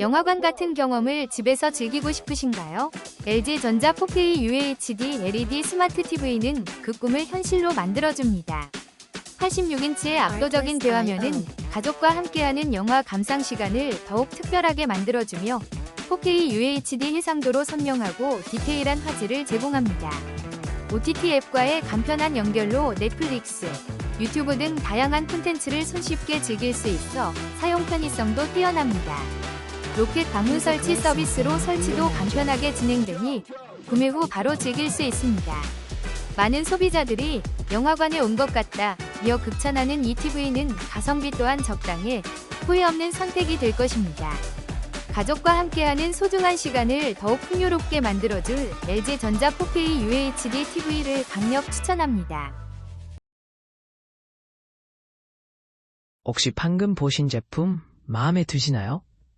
영화관 같은 경험을 집에서 즐기고 싶으신가요? LG전자 4K UHD LED 스마트 TV는 그 꿈을 현실로 만들어줍니다. 86인치의 압도적인 대화면은 가족과 함께하는 영화 감상 시간을 더욱 특별하게 만들어주며 4K UHD 해상도로 선명하고 디테일한 화질을 제공합니다. OTT 앱과의 간편한 연결로 넷플릭스, 유튜브 등 다양한 콘텐츠를 손쉽게 즐길 수 있어 사용 편의성도 뛰어납니다. 로켓 방문 설치 서비스로 설치도 간편하게 진행되니 구매 후 바로 즐길 수 있습니다. 많은 소비자들이 영화관에 온 것 같다 이어 극찬하는 이 TV는 가성비 또한 적당해 후회 없는 선택이 될 것입니다. 가족과 함께하는 소중한 시간을 더욱 풍요롭게 만들어줄 LG전자 4K UHD TV를 강력 추천합니다. 혹시 방금 보신 제품 마음에 드시나요?